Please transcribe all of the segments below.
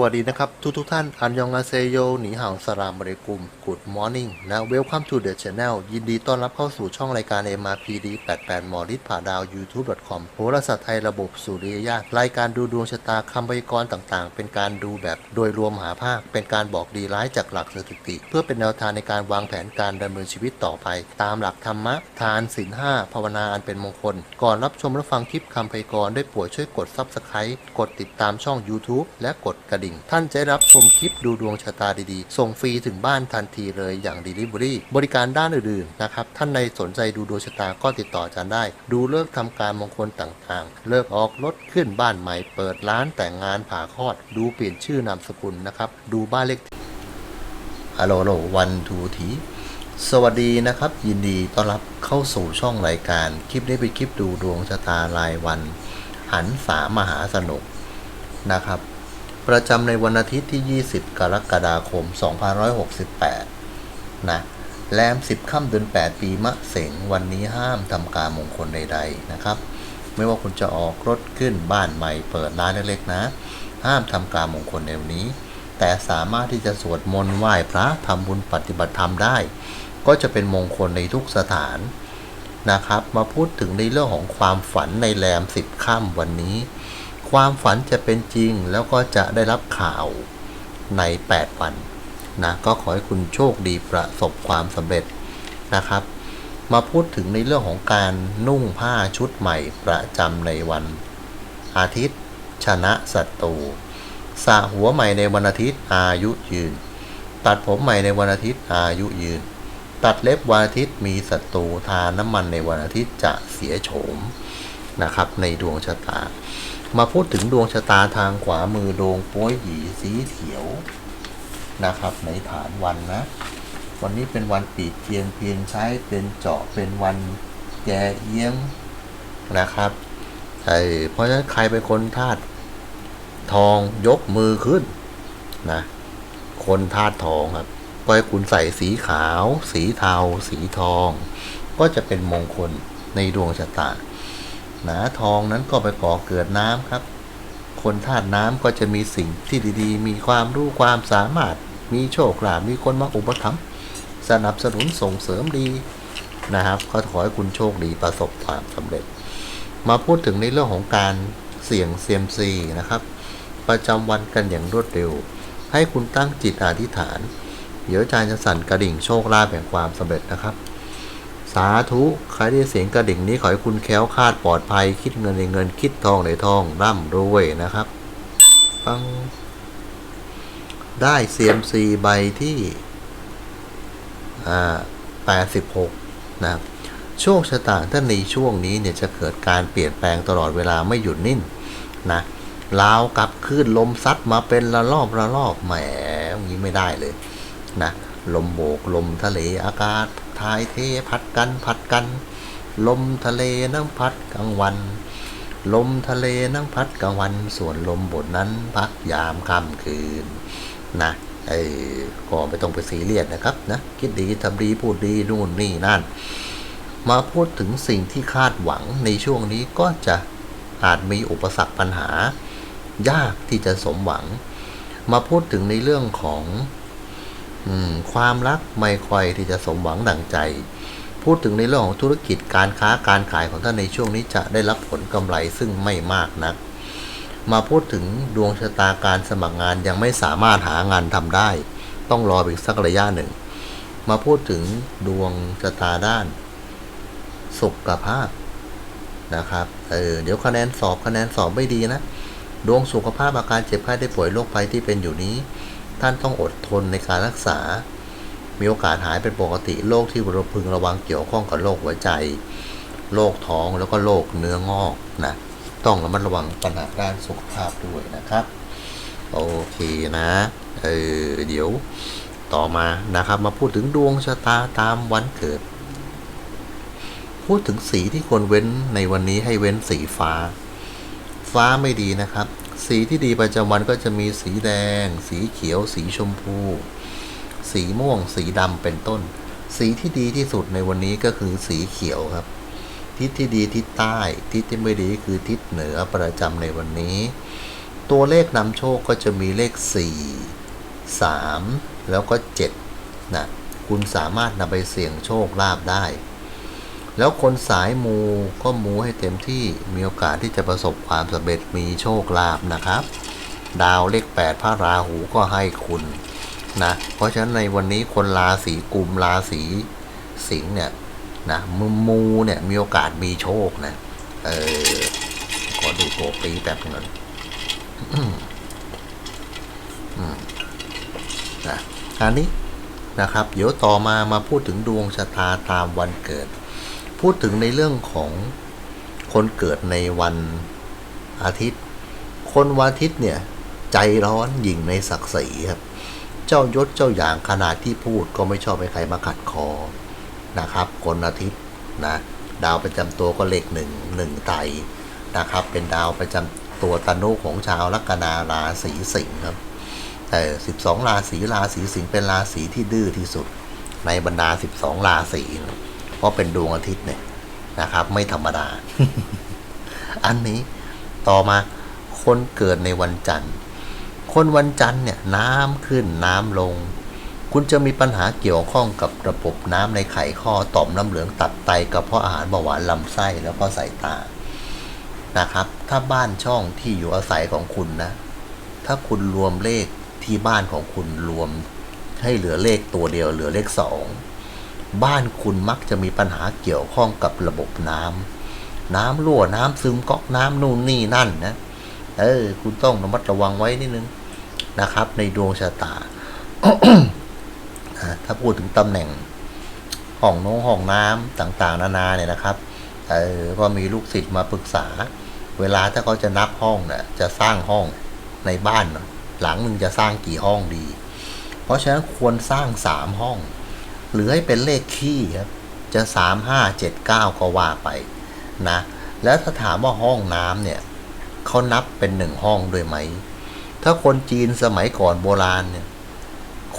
สวัสดีนะครับ ทุกทุกท่าน อันยองอาเซโยหนีห่าวสลามบริกุม Good Morning และ Welcome to the Channel ยินดีต้อนรับเข้าสู่ช่องรายการ MRPD 88หมอฤทธิ์ผ่าดาว YouTube.com โหราศาสตร์ไทยระบบสุริยญาตรายการดูดวงชะตาคำพยากรณ์ต่างๆ เป็นการดูแบบโดยรวมหาภาค เป็นการบอกดีร้ายจากหลักสถิติ เพื่อเป็นแนวทางในการวางแผนการดำเนินชีวิตต่อไป ตามหลักธรรมะ ทานศีลห้าภาวนาอันเป็นมงคล ก่อนรับชมและฟังคลิปคำพยากรณ์ได้โปรดช่วยกด Subscribe กดติดตามช่อง YouTube และกดกระดิ่งท่านจะรับชมคลิปดูดวงชะตาดีๆ ส่งฟรีถึงบ้านทันทีเลยอย่าง Delivery บริการด้านอื่นๆนะครับ ท่านในสนใจดูดวงชะตาก็ติดต่ออาจารย์ได้ ดูเลิกษ์ทำการมงคลต่างๆ เลิกออกรถขึ้นบ้านใหม่ เปิดร้านแต่งงานผ่าคลอด ดูเปลี่ยนชื่อนามสกุลนะครับ ดูบ้านเลขที่ฮัลโหลวันทูทีสวัสดีนะครับ ยินดีต้อนรับเข้าสู่ช่องรายการ คลิปนี้เป็นคลิปดูดวงชะตารายวัน หันสามหาสนุกนะครับ ประจำในวันอาทิตย์ที่ 20 กรกฎาคม 2568 นะแรม 10 ค่ำเดือน 8 ปีมะเสงวันนี้ห้ามทำการมงคลใด ๆ นะครับ ไม่ว่าคุณจะออกรถขึ้นบ้านใหม่เปิดร้านเล็กๆนะ ห้ามทำการมงคลในวันนี้ แต่สามารถที่จะสวดมนต์ไหว้พระทำบุญปฏิบัติธรรมได้ ก็จะเป็นมงคลในทุกสถานนะครับ มาพูดถึงในเรื่องของความฝันในแรม 10 ค่ำวันนี้ ความฝันจะเป็นจริงแล้วก็จะได้รับข่าวใน 8 วันนะก็ขอให้คุณโชคดีประสบความสำเร็จนะครับ มาพูดถึงในเรื่องของการนุ่งผ้าชุดใหม่ประจำในวัน อาทิตย์ ชนะศัตรูสระหัวใหม่ในวันอาทิตย์อายุยืน ตัดผมใหม่ในวันอาทิตย์อายุยืน ตัดเล็บวันอาทิตย์มีศัตรูทาน้ำมันในวันอาทิตย์จะเสียโฉมนะครับ ในดวงชะตา มาพูดถึงดวงชะตาทางขวามือดวงป้ยหยีสีเขียวนะครับ ในฐานวันนะ วันนี้เป็นวันปีเทียนเพียงใช้เป็นเจาะเป็นวันแกเอี้ยงนะครับใช่เพราะฉะนั้นใครเป็นคนธาตุทองยกมือขึ้นนะคนธาตุทองครับก็ให้คุณใส่สีขาว สีเทา สีทอง ก็จะเป็นมงคลในดวงชะตา หนาทองนั้นก็ไปก่อเกิดน้ำครับ คนธาตุน้ำก็จะมีสิ่งที่ดีๆ มีความรู้ความสามารถ มีโชคลาภมีคนมาอุปถัมภ์สนับสนุนส่งเสริมดีนะครับก็ขอให้คุณโชคดีประสบความสำเร็จ มาพูดถึงในเรื่องของการเสี่ยงเซียมซีนะครับ ประจำวันกันอย่างรวดเร็ว ให้คุณตั้งจิตอธิษฐาน เดี๋ยวอาจารย์จะสั่นกระดิ่งโชคลาภแห่งความสำเร็จนะครับาธุใครได้เสียงกระดิ่งนี้ขอให้คุณแค้วคาดปลอดภัย คิดเงินในเงินคิดทองในทองร่ำรวยนะครับปังได้เซียมซีใบที่อ่า86นะครับโชคชะตาท่านในช่วงนี้เนี่ยจะเกิดการเปลี่ยนแปลงตลอดเวลาไม่หยุดนิ่งนะลาวกลับขึ้นลมซัดมาเป็นละลอบละลอบแหมอย่างนี้ไม่ได้เลยนะลมโบกลมทะเลอากาศ ทายเทพัดกันพัดกัน ลมทะเลน้ำพัดกลางวัน ลมทะเลน้ำพัดกลางวัน ส่วนลมบทนั้นพัดยามค่ำคืนนะเออก็ไม่ต้องไปซีเรียสนะครับนะคิดดีทำดีพูดดีนู่นนี่นั่น มาพูดถึงสิ่งที่คาดหวังในช่วงนี้ก็จะอาจมีอุปสรรคปัญหา ยากที่จะสมหวัง มาพูดถึงในเรื่องของ ความรักไม่ค่อยที่จะสมหวังดังใจ พูดถึงในเรื่องของธุรกิจการค้าการขายของท่านในช่วงนี้จะได้รับผลกำไรซึ่งไม่มากนัก มาพูดถึงดวงชะตาการสมัครงานยังไม่สามารถหางานทำได้ ต้องรออีกสักระยะหนึ่ง มาพูดถึงดวงชะตาด้าน สุขภาพนะครับ เออ เดี๋ยวคะแนนสอบคะแนนสอบไม่ดีนะ ดวงสุขภาพอาการเจ็บไข้ได้ป่วยโรคภัยที่เป็นอยู่นี้ ท่านต้องอดทนในการรักษา มีโอกาสหายเป็นปกติโรคที่เราพึงระวังเกี่ยวข้องกับโรคหัวใจโรคท้องแล้วก็โรคเนื้องอกนะต้องระมัดระวังปัญหาด้านสุขภาพด้วยนะครับ โอเคนะเออเดี๋ยวต่อมานะครับมาพูดถึงดวงชะตาตามวันเกิด พูดถึงสีที่ควรเว้นในวันนี้ให้เว้นสีฟ้า ฟ้าไม่ดีนะครับ สีที่ดีประจำวันก็จะมีสีแดง สีเขียว สีชมพู สีม่วง สีดำเป็นต้น สีที่ดีที่สุดในวันนี้ก็คือสีเขียวครับ ทิศที่ดีทิศใต้ ทิศที่ไม่ดีคือทิศเหนือประจำในวันนี้ ตัวเลขนำโชคก็จะมีเลข 4 3 แล้วก็7นะคุณสามารถนำไปเสี่ยงโชคลาภได้ แล้วคนสายมูก็มูให้เต็มที่มีโอกาสที่จะประสบความสำเร็จมีโชคลาภนะครับ ดาวเลข 8 พระราหูก็ให้คุณนะ เพราะฉะนั้นในวันนี้คนราศีกุมราศีสิงห์เนี่ยนะมูมูเนี่ยมีโอกาสมีโชคนะ เออขอดูตัวปีแป๊บนึงนะอันนี้นะครับ เดี๋ยวต่อมามาพูดถึงดวงชะตาตามวันเกิด พูดถึงในเรื่องของคนเกิดในวันอาทิตย์ คนวันอาทิตย์เนี่ย ใจร้อนหยิ่งในศักดิ์ศรีครับ เจ้ายศเจ้าอย่างขนาดที่พูดก็ไม่ชอบให้ใครมาขัดคอนะครับ คนอาทิตย์นะดาวประจำตัวก็เลขหนึ่งหนึ่งไตนะครับ เป็นดาวประจำตัวตนุของชาวลัคนาราศีสิงห์ครับ แต่ 12 ราศีราศีสิงห์เป็นราศีที่ดื้อที่สุดในบรรดา 12 ราศีนะ เพราะเป็นดวงอาทิตย์เนี่ยนะครับ ไม่ธรรมดา อันนี้ต่อมาคนเกิดในวันจันทร์ คนวันจันทร์เนี่ยน้ำขึ้นน้ำลง คุณจะมีปัญหาเกี่ยวข้องกับระบบน้ำในไขข้อต่อมน้ำเหลืองตับไตกระเพาะอาหารเบาหวานลำไส้แล้วก็สายตานะครับ ถ้าบ้านช่องที่อยู่อาศัยของคุณนะ ถ้าคุณรวมเลขที่บ้านของคุณรวมให้เหลือเลขตัวเดียวเหลือเลขสอง บ้านคุณมักจะมีปัญหาเกี่ยวข้องกับระบบน้ำน้ำรั่วน้ำซึมก๊อกน้ำนู่นนี่นั่นนะเออ คุณต้องระมัดระวังไว้นิดนึงนะครับ ในดวงชะตาถ้าพูดถึงตำแหน่งห้องน้องห้องน้ำต่างๆ นานาเนี่ยนะครับเออก็มีลูกศิษย์มาปรึกษา เวลาถ้าเขาจะนับห้องเนี่ยจะสร้างห้องในบ้านหลังหนึ่งจะสร้างกี่ห้องดี เพราะฉะนั้นควรสร้างสามห้อง หรือให้เป็นเลขขี้ครับจะสามห้าเจ็ดเก้าก็ว่าไปนะ แล้วถ้าถามว่าห้องน้ำเนี่ยเขานับเป็นหนึ่งห้องด้วยไหม ถ้าคนจีนสมัยก่อนโบราณเนี่ย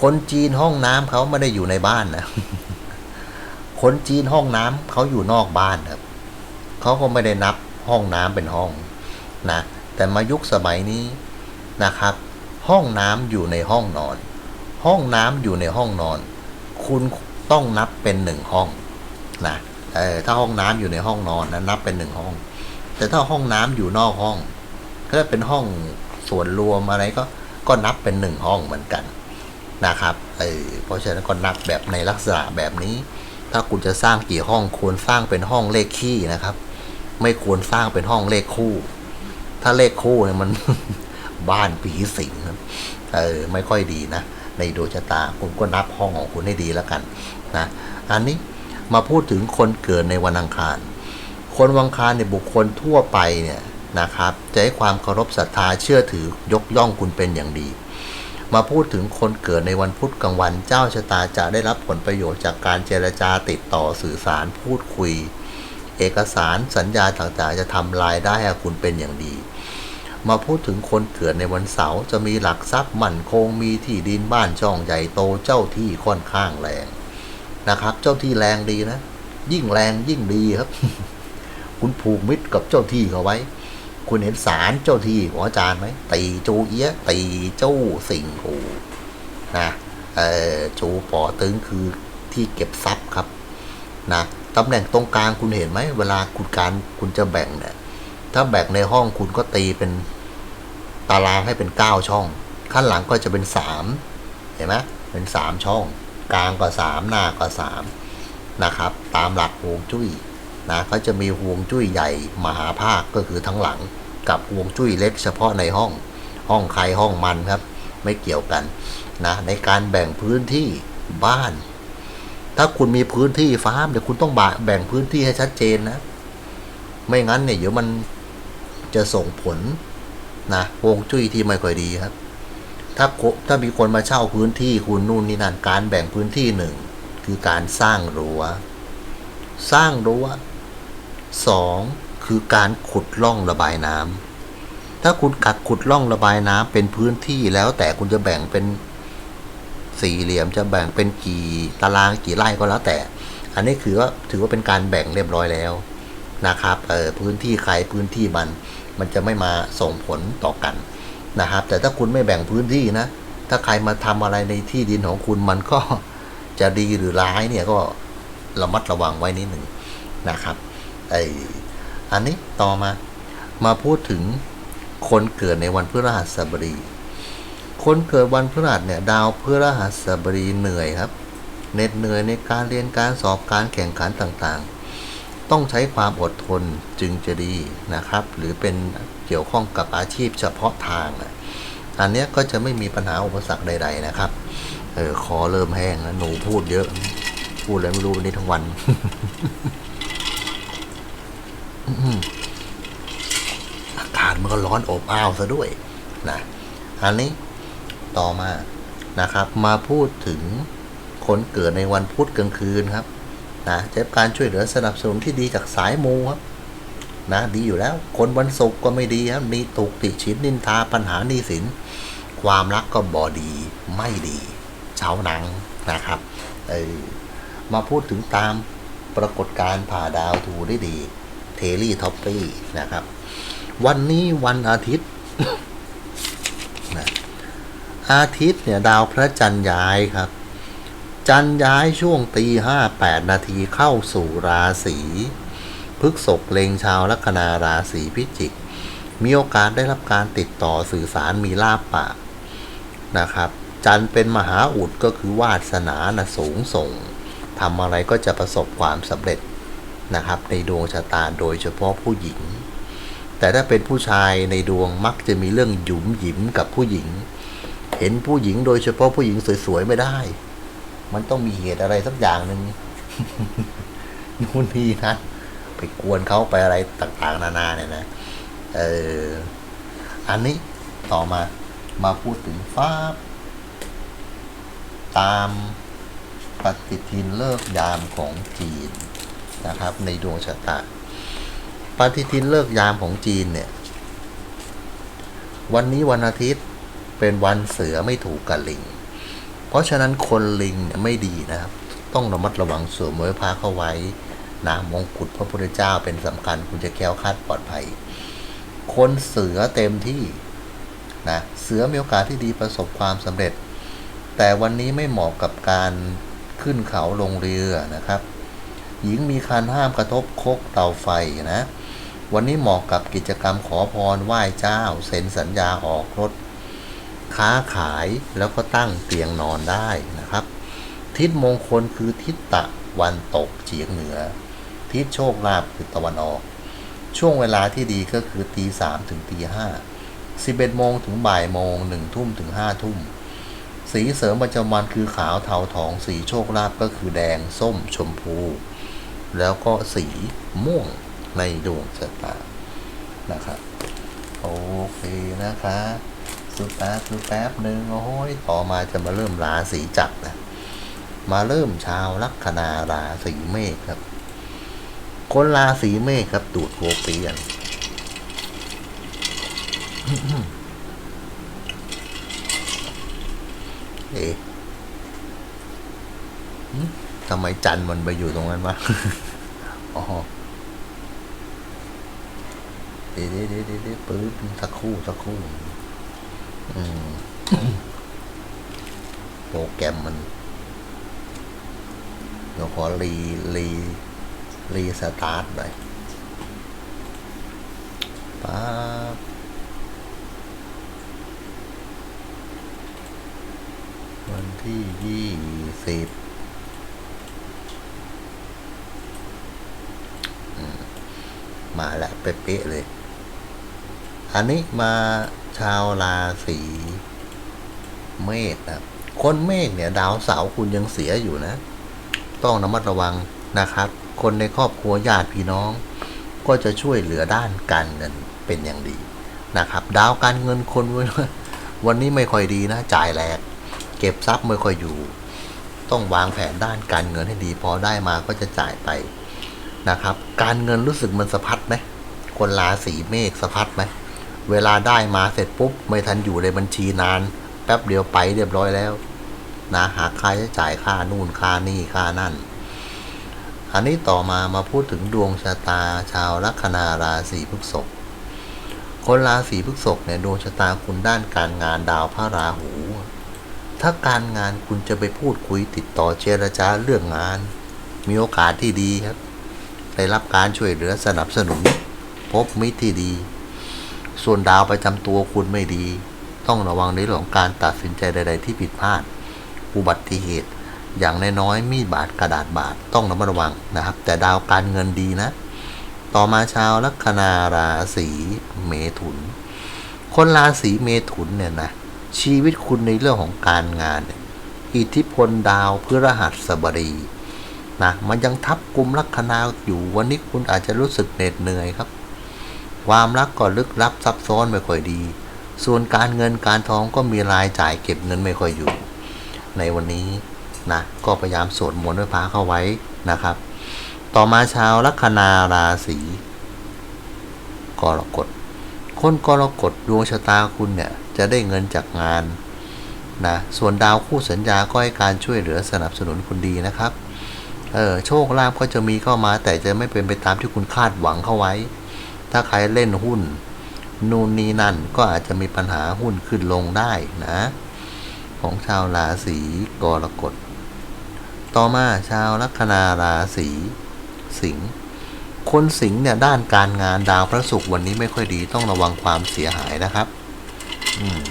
คนจีนห้องน้ำเขาไม่ได้อยู่ในบ้านนะ คนจีนห้องน้ำเขาอยู่นอกบ้านครับเขาก็ไม่ได้นับห้องน้ำเป็นห้องนะ แต่มายุคสมัยนี้นะครับ ห้องน้ำอยู่ในห้องนอน ห้องน้ำอยู่ในห้องนอน คุณต้องนับเป็นหนึ่งห้องนะเออถ้าห้องน้ำอยู่ในห้องนอนนะนับเป็นหนึ่งห้อง แต่ถ้าห้องน้ำอยู่นอกห้องถ้าเป็นห้องส่วนรวมอะไรก็ก็นับเป็นหนึ่งห้องเหมือนกันนะครับเออเพราะฉะนั้นก็นับแบบในลักษณะแบบนี้ ถ้าคุณจะสร้างกี่ห้องควรสร้างเป็นห้องเลขคี่นะครับ ไม่ควรสร้างเป็นห้องเลขคู่ ถ้าเลขคู่เนี่ยมันบ้านผีสิงเออไม่ค่อยดีนะ ในดวงชะตา คุณก็นับห้องของคุณให้ดีแล้วกันนะอันนี้มาพูดถึงคนเกิดในวันอังคาร คนวังคารเนี่ยบุคคลทั่วไปเนี่ยนะครับจะให้ความเคารพศรัทธาเชื่อถือยกย่องคุณเป็นอย่างดี มาพูดถึงคนเกิดในวันพุธกลางวันเจ้าชะตาจะได้รับผลประโยชน์จากการเจรจาติดต่อสื่อสารพูดคุย เอกสารสัญญาต่างๆจะทำรายได้ให้คุณเป็นอย่างดี มาพูดถึงคนเกิดในวันเสาร์จะมีหลักทรัพย์มั่นคงมีที่ดินบ้านช่องใหญ่โตเจ้าที่ค่อนข้างแรงนะครับ เจ้าที่แรงดีนะ ยิ่งแรงยิ่งดีครับ คุณผูกมิตรกับเจ้าที่เขาไว้ คุณเห็นสารเจ้าที่ของอาจารย์ไหมตีจูเอียะตีเจ้าสิงหูนะเออจูปอตึงคือที่เก็บทรัพย์ครับนะตำแหน่งตรงกลางคุณเห็นไหมเวลาคุณการคุณจะแบ่งเนี่ย ถ้าแบ่งในห้องคุณก็ตีเป็นตารางให้เป็นเก้าช่องขั้นหลังก็จะเป็นสามเห็นไหมเป็นสามช่อง กลางก็สามหน้าก็สามนะครับ ตามหลักฮวงจุ้ยนะเขาจะมีฮวงจุ้ยใหญ่มหาภาคก็คือทั้งหลัง กับฮวงจุ้ยเล็กเฉพาะในห้อง ห้องใครห้องมันครับ ไม่เกี่ยวกันนะในการแบ่งพื้นที่บ้าน ถ้าคุณมีพื้นที่ฟาร์มเดี๋ยวคุณต้องแบ่งพื้นที่ให้ชัดเจนนะ ไม่งั้นเนี่ยเดี๋ยวมัน จะส่งผลนะวงจุ้ยที่ไม่ค่อยดีครับ ถ้าถ้ามีคนมาเช่าพื้นที่คุณนู่นนี่นั่นการแบ่งพื้นที่หนึ่งคือการสร้างรั้วสร้างรั้วสองคือการขุดร่องระบายน้ำถ้าคุณกัดขุดร่องระบายน้ำเป็นพื้นที่แล้วแต่คุณจะแบ่งเป็นสี่เหลี่ยมจะแบ่งเป็นกี่ตารางกี่ไร่ก็แล้วแต่ อันนี้คือว่าถือว่าเป็นการแบ่งเรียบร้อยแล้วนะครับเออพื้นที่ใครพื้นที่มัน มันจะไม่มาส่งผลต่อกันนะครับ แต่ถ้าคุณไม่แบ่งพื้นที่นะ ถ้าใครมาทำอะไรในที่ดินของคุณมันก็จะดีหรือร้ายเนี่ยก็ระมัดระวังไว้นิดหนึ่งนะครับไออันนี้ต่อมามาพูดถึงคนเกิดในวันพฤหัสบดี คนเกิดวันพฤหัสเนี่ยดาวพฤหัสบดีเหนื่อยครับเหน็ดเหนื่อยในการเรียนการสอบการแข่งขันต่างๆ ต้องใช้ความอดทนจึงจะดีนะครับ หรือเป็นเกี่ยวข้องกับอาชีพเฉพาะทางอันนี้ก็จะไม่มีปัญหาอุปสรรคใด ๆนะครับเออคอเริ่มแห้งแล้วหนูพูดเยอะ พูดอะไรไม่รู้วันนี้ทั้งวันอากาศมันก็ร้อนอบอ้าวซะด้วยนะอันนี้ต่อมานะครับ มาพูดถึงคนเกิดในวันพุธกลางคืนครับ นะจะการช่วยเหลือสนับสนุนที่ดีจากสายมูครับนะดีอยู่แล้ว คนวันศุกร์ก็ไม่ดีครับมีตกติชินนินทาปัญหาหนี้สิน ความรักก็บอดีไม่ดีเช้าหนังนะครับเออมาพูดถึงตามปรากฏการณ์ผ่าดาวถูได้ดี เทลี่ท็อปปี้นะครับ วันนี้วันอาทิตย์นะอาทิตย์เนี่ยดาวพระจันทร์ย้ายครับ จันย้ายช่วงตีห้าแปดนาทีเข้าสู่ราศีพฤกษกเลงชาวลัคนาราศีพิจิก มีโอกาสได้รับการติดต่อสื่อสารมีลาบปากนะครับ จันเป็นมหาอุดก็คือวาสนานะสูงส่งทำอะไรก็จะประสบความสำเร็จนะครับ ในดวงชะตาโดยเฉพาะผู้หญิง แต่ถ้าเป็นผู้ชายในดวงมักจะมีเรื่องหยุมหยิมกับผู้หญิง เห็นผู้หญิงโดยเฉพาะผู้หญิงสวยๆไม่ได้ มันต้องมีเหตุอะไรสักอย่างหนึ่งนู่นนี่นะไปกวนเขาไปอะไรต่างๆ นานาเนี่ยนะเอออันนี้ต่อมามาพูดถึงฟ้าตามปฏิทินเลิกยามของจีนนะครับ ในดวงชะตาปฏิทินเลิกยามของจีนเนี่ย วันนี้วันอาทิตย์เป็นวันเสือไม่ถูกกับลิง เพราะฉะนั้นคนลิงไม่ดีนะครับ ต้องระมัดระวังสวมไว้พาเข้าไว้นะมงกุฎพระพุทธเจ้าเป็นสำคัญคุณจะแคล้วคลาดปลอดภัย คนเสือเต็มที่นะเสือมีโอกาสที่ดีประสบความสำเร็จ แต่วันนี้ไม่เหมาะกับการขึ้นเขาลงเรือนะครับ หญิงมีคันห้ามกระทบคกเตาไฟนะ วันนี้เหมาะกับกิจกรรมขอพรไหว้เจ้า เซ็นสัญญาออกรถ ค้าขายแล้วก็ตั้งเตียงนอนได้นะครับ ทิศมงคลคือทิศตะวันตกเฉียงเหนือ ทิศโชคลาภคือตะวันออก ช่วงเวลาที่ดีก็คือตีสามถึงตีห้าสิบเอ็ดโมงถึงบ่ายโมงหนึ่งทุ่มถึงห้าทุ่ม สีเสริมประจำวันคือขาวเทาทองสีโชคลาภก็คือแดงส้มชมพู แล้วก็สีม่วงในดวงชะตานะครับโอเคนะคะ ดแป๊บสุดแป๊บหนึ่งโอ้ยต่อมาจะมาเริ่มราศีจักรนะมาเริ่มชาวลัคนาราศีเมษครับ คนราศีเมษครับตูดโกเปียนเอ๊ะทำไมจันทร์มันไปอยู่ตรงนั้นวะอ๋อเดี๋ยวเดี๋ยวเดี๋ยวเดี๋ยวปื๊บสักครู่สักครู่ โปรแกรมมัน เดี๋ยวขอรีรีรีสตาร์ทหน่อยป๊าบวันที่ยี่สิบมาแล้วเป๊ะเลย อันนี้มา ชาวราศีเมษนะครับคนเมษเนี่ย ดาวเสาร์คุณยังเสียอยู่นะ ต้องระมัดระวังนะครับ คนในครอบครัวญาติพี่น้อง ก็จะช่วยเหลือด้านการเงินเป็นอย่างดีนะครับ ดาวการเงินคนว้วันนี้ไม่ค่อยดีนะ จ่ายแหลก เก็บทรัพย์ไม่ค่อยอยู่ ต้องวางแผนด้านการเงินให้ดี พอได้มาก็จะจ่ายไปนะครับ การเงินรู้สึกมันสะพัดไหมคนราศีเมษสะพัดไหม เวลาได้มาเสร็จปุ๊บ ไม่ทันอยู่ในบัญชีนาน แป๊บเดียวไปเรียบร้อยแล้ว นะหาค่าใช้จ่ายค่านู่นค่านี่ค่านั่น อันนี้ต่อมามาพูดถึงดวงชะตาชาวลัคนาราศีพฤษภคนราศีพฤษภเนี่ยดวงชะตาคุณด้านการงานดาวพระราหู ถ้าการงานคุณจะไปพูดคุยติดต่อเจรจาเรื่องงาน มีโอกาสที่ดีครับ ได้รับการช่วยเหลือสนับสนุน พบมิตรที่ดี ส่วนดาวประจำตัวคุณไม่ดี ต้องระวังในเรื่องของการตัดสินใจใด ๆ ที่ผิดพลาด อุบัติเหตุ อย่างน้อยๆมีดบาดกระดาษบาดต้องระมัดระวังนะครับ แต่ดาวการเงินดีนะ ต่อมาชาวลัคนาราศีเมถุน คนราศีเมถุนเนี่ยนะชีวิตคุณในเรื่องของการงาน อิทธิพลดาวพฤหัสบดีนะมันยังทับกลุ่มลัคนาอยู่วันนี้คุณอาจจะรู้สึกเหน็ดเหนื่อยครับ ความรักก็ลึกลับซับซ้อนไม่ค่อยดี ส่วนการเงินการทองก็มีรายจ่ายเก็บเงินไม่ค่อยอยู่ ในวันนี้นะก็พยายามสวดมนต์ไหว้พระเข้าไว้นะครับ ต่อมาชาวลัคนาราศีกรกฎคนกรกฎดวงชะตาคุณเนี่ยจะได้เงินจากงานนะส่วนดาวคู่สัญญาก็ให้การช่วยเหลือสนับสนุนคุณดีนะครับเออโชคลาภก็จะมีเข้ามาแต่จะไม่เป็นไปตามที่คุณคาดหวังเข้าไว้ ถ้าใครเล่นหุ้น นู่นนี่นั่นก็อาจจะมีปัญหาหุ้นขึ้นลงได้นะ ของชาวราศีกรกฎ ต่อมาชาวลัคนาราศีสิงห์คนสิงห์เนี่ยด้านการงานดาวพระศุกร์วันนี้ไม่ค่อยดีต้องระวังความเสียหายนะครับ อืม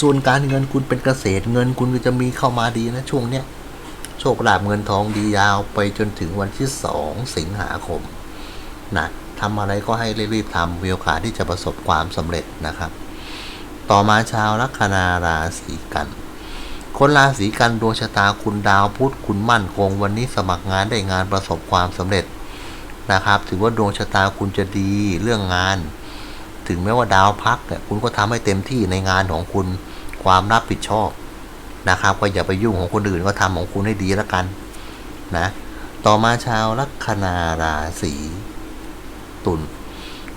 ส่วนการเงินคุณเป็นเกษตรเงินคุณก็จะมีเข้ามาดีนะช่วงเนี้ย โชคลาภเงินทองดียาวไปจนถึงวันที่สองสิงหาคมนะทำอะไรก็ให้รีบๆทำมีโอกาสที่จะประสบความสำเร็จนะครับ ต่อมาชาวลัคนาราศีกัน คนราศีกันดวงชะตาคุณดาวพุธคุณมั่นคง วันนี้สมัครงานได้งานประสบความสำเร็จนะครับ ถือว่าดวงชะตาคุณจะดีเรื่องงาน ถึงแม้ว่าดาวพักเนี่ยคุณก็ทำให้เต็มที่ในงานของคุณความรับผิดชอบ นะครับ ก็อย่าไปยุ่งของคนอื่นก็ทำของคุณให้ดีแล้วกันนะ ต่อมาชาวลัคนาราศีตุล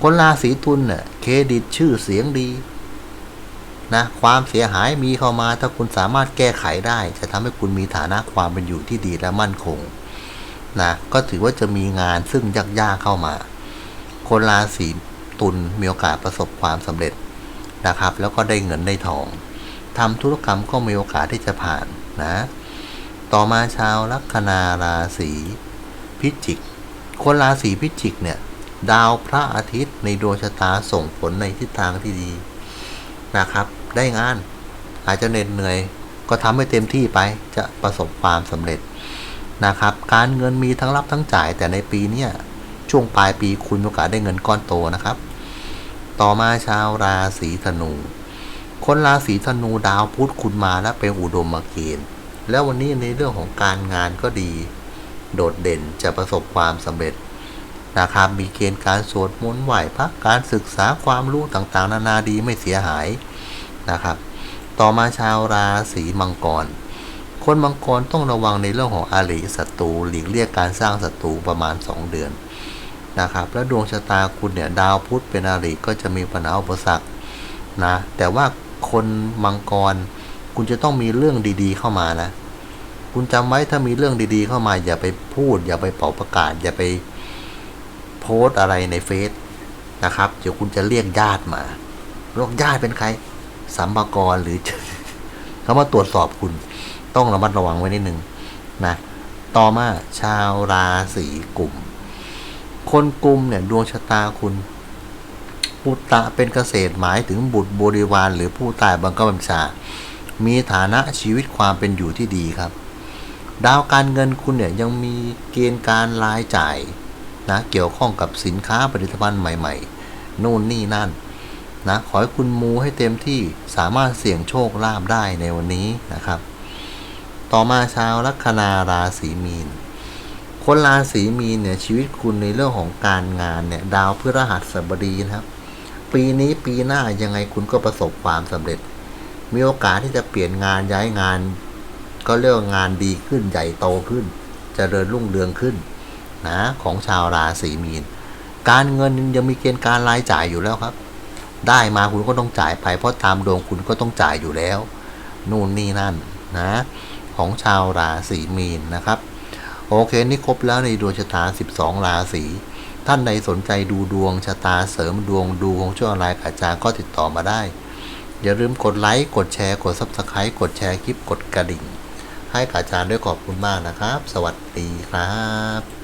คนราศีตุลเนี่ยเครดิตชื่อเสียงดีนะความเสียหายมีเข้ามาถ้าคุณสามารถแก้ไขได้ จะทำให้คุณมีฐานะความเป็นอยู่ที่ดีและมั่นคงนะก็ถือว่าจะมีงานซึ่งยากๆเข้ามา คนราศีตุลมีโอกาสประสบความสำเร็จนะครับ แล้วก็ได้เงินได้ทอง ทำธุรกรรมก็มีโอกาสที่จะผ่านนะ ต่อมาชาวลัคนาราศีพิจิก คนราศีพิจิกเนี่ย ดาวพระอาทิตย์ในดวงชะตาส่งผลในทิศทางที่ดีนะครับ ได้งานอาจจะเหน็ดเหนื่อย ก็ทำให้เต็มที่ไปจะประสบความสำเร็จนะครับ การเงินมีทั้งรับทั้งจ่าย แต่ในปีเนี้ยช่วงปลายปีคุณมีโอกาสได้เงินก้อนโตนะครับ ต่อมาชาวราศีธนู คนราศีธนูดาวพุธคุณมาแล้วเป็นอุดมเกณฑ์แล้ววันนี้ในเรื่องของการงานก็ดี โดดเด่นจะประสบความสำเร็จนะครับมีเกณฑ์การสวดมนต์ไหว้พระการศึกษาความรู้ต่างๆ นานาดีไม่เสียหายนะครับ ต่อมาชาวราศีมังกร คนมังกรต้องระวังในเรื่องของอาริศัตรูหลีกเลี่ยงการสร้างศัตรูประมาณ 2 เดือนนะครับ แล้วดวงชะตาคุณเนี่ยดาวพุธเป็นอาริก็จะมีปัญหาอุปสรรคนะแต่ว่า คนมังกร คุณจะต้องมีเรื่องดีๆเข้ามานะ คุณจำไว้ถ้ามีเรื่องดีๆเข้ามา อย่าไปพูด อย่าไปเป่าประกาศ อย่าไปโพสต์อะไรในเฟซนะครับ เดี๋ยวคุณจะเรียกญาติมาเรียกญาติเป็นใครสัมภากรหรือเขามาตรวจสอบคุณ ต้องระมัดระวังไว้นิดนึงนะ ต่อมาชาวราศีกุมคนกุมเนี่ยดวงชะตาคุณ ปุตตะเป็นเกษตรหมายถึงบุตรบริวารหรือผู้ตายบังคับบัญชา มีฐานะชีวิตความเป็นอยู่ที่ดีครับ ดาวการเงินคุณเนี่ยยังมีเกณฑ์การรายจ่ายนะเกี่ยวข้องกับสินค้าผลิตภัณฑ์ใหม่ๆนู่นนี่นั่นนะขอให้คุณมูให้เต็มที่สามารถเสี่ยงโชคลาภได้ในวันนี้นะครับ ต่อมาชาวลัคนาราศีมีน คนราศีมีนเนี่ยชีวิตคุณในเรื่องของการงานเนี่ยดาวพฤหัสบดีนะครับ ปีนี้ปีหน้ายังไงคุณก็ประสบความสำเร็จ มีโอกาสที่จะเปลี่ยนงานย้ายงาน ก็เรียกว่างานดีขึ้นใหญ่โตขึ้นจเจริญรุ่งเรืองขึ้นนะของชาวราศีมีน การเงินยังมีเกณฑ์การรายจ่ายอยู่แล้วครับ ได้มาคุณก็ต้องจ่ายไปเพราะตามดวงคุณก็ต้องจ่ายอยู่แล้ว นู่นนี่นั่นนะของชาวราศีมีนนะครับ โอเค นี่ครบแล้วในดวงชะตา 12 ราศี ท่านใดสนใจดูดวงชะตาเสริมดวงดูของช่วงอะไรกับอาจารย์ก็ติดต่อมาได้ อย่าลืมกดไลค์ กดแชร์ กด Subscribe กดแชร์คลิป กดกระดิ่ง ให้กับอาจารย์ด้วยขอบคุณมากนะครับ สวัสดีครับ